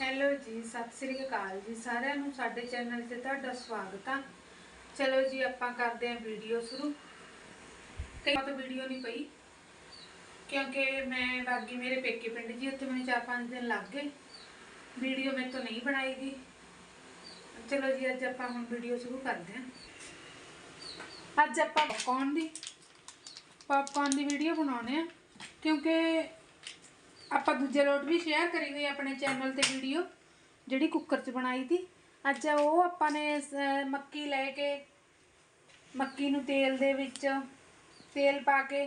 Hello ਜੀ, ਸਤਿ ਸ੍ਰੀ ਅਕਾਲ ਜੀ। ਸਾਰਿਆਂ ਨੂੰ ਸਾਡੇ ਚੈਨਲ ਤੇ ਤੁਹਾਡਾ ਸਵਾਗਤ ਆ। ਚਲੋ ਜੀ, ਆਪਾਂ ਕਰਦੇ ਆਂ ਵੀਡੀਓ ਸ਼ੁਰੂ। ਕਈ ਤਾਂ ਵੀਡੀਓ ਨਹੀਂ ਪਈ, ਕਿਉਂਕਿ ਮੈਂ ਬਾਗੀ ਮੇਰੇ ਪੇਕੇ ਪਿੰਡ ਜੀ, ਉੱਥੇ ਮੈਨੂੰ 4-5 ਦਿਨ ਲੱਗ ਗਏ। ਵੀਡੀਓ ਮੇਰੇ ਤੋਂ ਨਹੀਂ ਬਣਾਈ ਗਈ। ਚਲੋ ਜੀ, ਅੱਜ ਆਪਾਂ ਹੁਣ ਵੀਡੀਓ ਸ਼ੁਰੂ ਕਰਦੇ ਆਂ ਅੱਜ ਆਪਾਂ ਪੌਪਕੌਰਨ ਦੀ ਪੌਪਕੌਰਨ ਦੀ ਵੀਡੀਓ ਬਣਾਉਣੇ ਆ, ਕਿਉਂਕਿ ਆਪਾਂ ਦੂਜੇ ਲੋਟ ਵੀ ਸ਼ੇਅਰ ਕਰੀ ਹੋਈ ਆਪਣੇ ਚੈਨਲ ਤੇ ਵੀਡੀਓ ਜਿਹੜੀ ਕੁੱਕਰ 'ਚ ਬਣਾਈ ਸੀ। ਅੱਜ ਉਹ ਆਪਾਂ ਨੇ ਮੱਕੀ ਲੈ ਕੇ, ਮੱਕੀ ਨੂੰ ਤੇਲ ਦੇ ਵਿੱਚ, ਤੇਲ ਪਾ ਕੇ,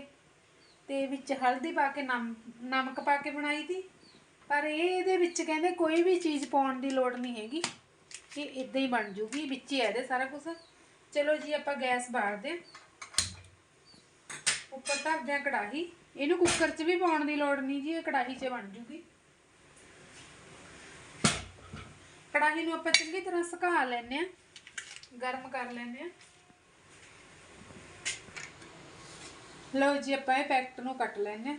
ਤੇ ਵਿੱਚ ਹਲਦੀ ਪਾ ਕੇ, ਨਮ, ਨਮਕ ਪਾ ਕੇ ਬਣਾਈ ਸੀ। ਪਰ ਇਹ ਇਹਦੇ ਵਿੱਚ ਕਹਿੰਦੇ ਕੋਈ ਵੀ ਚੀਜ਼ ਪਾਉਣ ਦੀ ਲੋੜ ਨਹੀਂ ਹੈਗੀ। ਇਹ ਇਦਾਂ ਹੀ ਬਣ ਜੂਗੀ, ਵਿੱਚ ਹੀ ਇਹਦੇ ਸਾਰਾ ਕੁਝ ਚਲੋ ਜੀ, ਆਪਾਂ ਗੈਸ ਬਾਲਦੇ ਹਾਂ। ਉੱਪਰ ਧਰਦੇ ਆ ਕੜਾਹੀ। ਇਹਨੂੰ ਕੁੱਕਰ 'ਚ ਵੀ ਪਾਉਣ ਦੀ ਲੋੜ ਨਹੀਂ ਜੀ, ਇਹ ਕੜਾਹੀ 'ਚ ਬਣ ਜੂਗੀ। ਕੜਾਹੀ ਨੂੰ ਆਪਾਂ ਚੰਗੀ ਤਰ੍ਹਾਂ ਸੁਕਾ ਲੈਨੇ ਆ ਗਰਮ ਕਰ ਲੈਨੇ ਆ ਲਓ ਜੀ, ਆਪਾਂ ਇਹ ਪੈਕਟ ਨੂੰ ਕੱਟ ਲੈਨੇ ਆ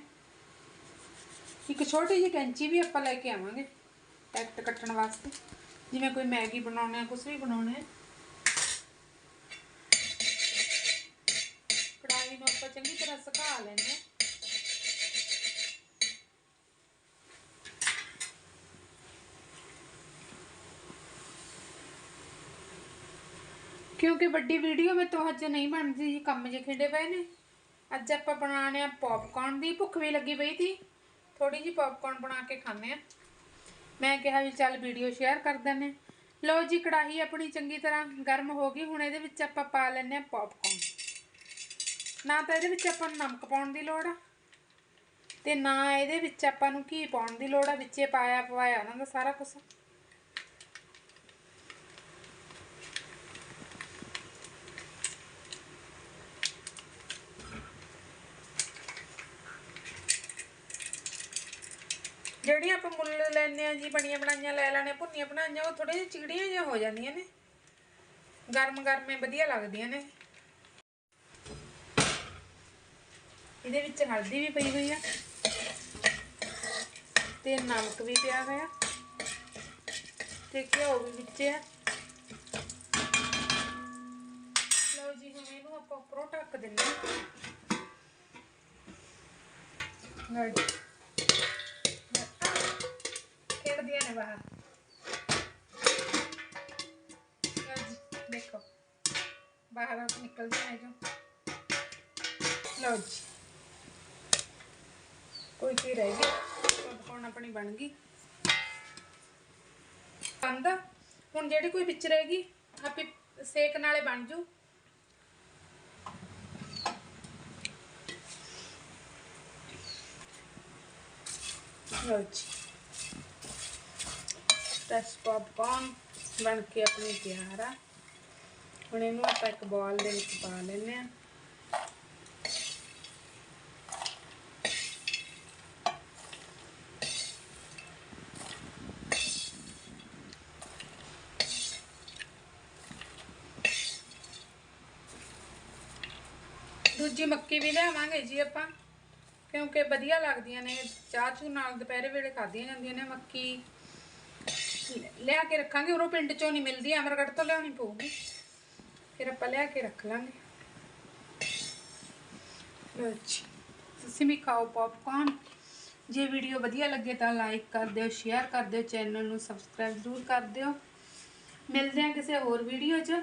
ਇੱਕ ਛੋਟੀ ਜਿਹੀ ਕੈਂਚੀ ਵੀ ਆਪਾਂ ਲੈ ਕੇ ਆਵਾਂਗੇ, ਪੈਕਟ ਕੱਟਣ ਵਾਸਤੇ। ਜਿਵੇਂ ਕੋਈ ਮੈਗੀ ਬਣਾਉਣਾ ਹੈ ਕੁਝ ਵੀ ਬਣਾਉਣਾ ਹੈ ਕੜਾਹੀ ਨੂੰ ਆਪਾਂ ਚੰਗੀ ਤਰ੍ਹਾਂ ਸੁਕਾ ਲੈਂਦੇ ਹਾਂ। ਕਿਉਂਕਿ ਵੱਡੀ ਵੀਡੀਓ ਮੇ ਤੋਂ ਅੱਜ ਨਹੀਂ ਬਣਦੀ ਜੀ ਕੰਮ ਜੇ ਖਿੰਡੇ ਪਏ ਨੇ। ਅੱਜ ਆਪਾਂ ਬਣਾਉਣੇ ਆ ਪੌਪਕੌਰਨ ਦੀ, ਭੁੱਖ ਵੀ ਲੱਗੀ ਪਈ ਸੀ। ਥੋੜੀ ਜੀ ਪੌਪਕੌਰਨ ਬਣਾ ਕੇ ਖਾਣੇ ਆ ਮੈਂ ਕਿਹਾ ਵੀ ਚੱਲ ਵੀਡੀਓ ਸ਼ੇਅਰ ਕਰ ਦਿੰਨੇ ਲਓ ਜੀ, ਕੜਾਹੀ ਆਪਣੀ ਚੰਗੀ ਤਰ੍ਹਾਂ ਗਰਮ ਹੋ ਗਈ, ਹੁਣ ਇਹਦੇ ਵਿੱਚ ਆਪਾਂ ਪਾ ਲੈਂਦੇ ਆ ਪੌਪਕੌਰਨ ਨਾ ਤਾਂ ਇਹਦੇ ਵਿੱਚ ਆਪਾਂ ਨੂੰ ਨਮਕ ਪਾਉਣ ਦੀ ਲੋੜ ਆ। ਤੇ ਨਾ ਇਹਦੇ ਵਿੱਚ ਆਪਾਂ ਨੂੰ ਘੀ ਪਾਉਣ ਦੀ ਲੋੜ ਆ, ਵਿੱਚੇ ਪਾਇਆ ਪਵਾਇਆ ਉਹਨਾਂ ਦਾ ਸਾਰਾ ਕੁਝ ਜਿਹੜੀਆਂ ਆਪਾਂ ਮੁੱਲ ਲੈਨੇ ਆ ਜੀ, ਬਣੀਆਂ ਬਣਾਈਆਂ ਲੈ ਲੈਣੇ, ਭੁੰਨੀਆਂ ਬਣਾਈਆਂ, ਉਹ ਥੋੜੇ ਜਿਹੀ ਚਿਗੜੀਆਂ ਜਿਹੀਆਂ ਹੋ ਜਾਂਦੀਆਂ ਨੇ। ਗਰਮ ਗਰਮੇ ਵਧੀਆ ਲੱਗਦੀਆਂ ਨੇ। ਇਹਦੇ ਵਿੱਚ ਹਲਦੀ ਵੀ ਪਈ ਹੋਈ ਆ ਤੇ ਨਮਕ ਵੀ ਪਿਆ ਹੋਇਆ। ਤੇ ਘਿਓ ਵੀ ਵਿੱਚ ਆ। ਲਓ ਜੀ, ਹੁਣ ਇਹਨੂੰ ਆਪਾਂ ਉੱਪਰੋਂ ਢੱਕ ਦਿੰਦੇ ਹਾਂ। ਲਓ ਜੀ। ਖੇਡਦੀਆਂ ਨੇ ਬਾਹਰ। ਲਓ ਜੀ, ਦੇਖੋ। ਬਾਹਰ ਆ ਨਿਕਲਦੀਆਂ ਨੇ ਜੋ। ਲਓ ਜੀ। ਕੋਈ ਕੀ ਰਹਿ ਗਈ ਪੌਪਕੌਰਨ ਆਪਣੀ ਬਣ ਗਈ। ਬੰਦ। ਹੁਣ ਜਿਹੜੀ ਕੋਈ ਵਿੱਚ ਰਹੇਗੀ ਆਪੇ ਸੇਕ ਨਾਲੇ ਬਣ ਜੂ। ਲਓ ਜੀ। ਟਸ ਪੌਪਕੌਰਨ ਬਣ ਕੇ ਆਪਣੀ ਤਿਆਰ ਆ। ਹੁਣ ਇਹਨੂੰ ਆਪਾਂ ਇੱਕ ਬਾਲ ਦੇ ਵਿੱਚ ਪਾ ਲੈਂਦੇ ਆ ਦੂਜੀ ਮੱਕੀ ਵੀ ਲਿਆਵਾਂਗੇ ਜੀ ਆਪਾਂ। ਕਿਉਂਕਿ ਵਧੀਆ ਲੱਗਦੀਆਂ ਨੇ, ਚਾਹ ਚੂ ਨਾਲ ਦੁਪਹਿਰੇ ਵੇਲੇ ਖਾਧੀਆਂ ਜਾਂਦੀਆਂ ਨੇ ਮੱਕੀ। ਲਿਆ ਕੇ ਰੱਖਾਂਗੇ ਉਰੋਂ ਪਿੰਡ ਚੋਂ ਨਹੀਂ ਮਿਲਦੀ, ਅਮਰਗੜ੍ਹ ਤੋਂ ਲਿਆਉਣੀ ਪਊਗੀ। ਫਿਰ ਆਪਾਂ ਲਿਆ ਕੇ ਰੱਖ ਲਾਂਗੇ। ਅੱਛਾ ਤੁਸੀਂ ਵੀ ਖਾਓ ਪੌਪਕੌਰਨ ਜੇ ਵੀਡੀਓ ਵਧੀਆ ਲੱਗੇ ਤਾਂ ਲਾਈਕ ਕਰ ਦਿਓ ਸ਼ੇਅਰ ਕਰ ਦਿਓ ਚੈਨਲ ਨੂੰ ਸਬਸਕ੍ਰਾਈਬ ਜ਼ਰੂਰ ਕਰ ਦਿਓ। ਮਿਲਦੇ ਹਾਂ ਕਿਸੇ ਹੋਰ ਵੀਡੀਓ 'ਚ।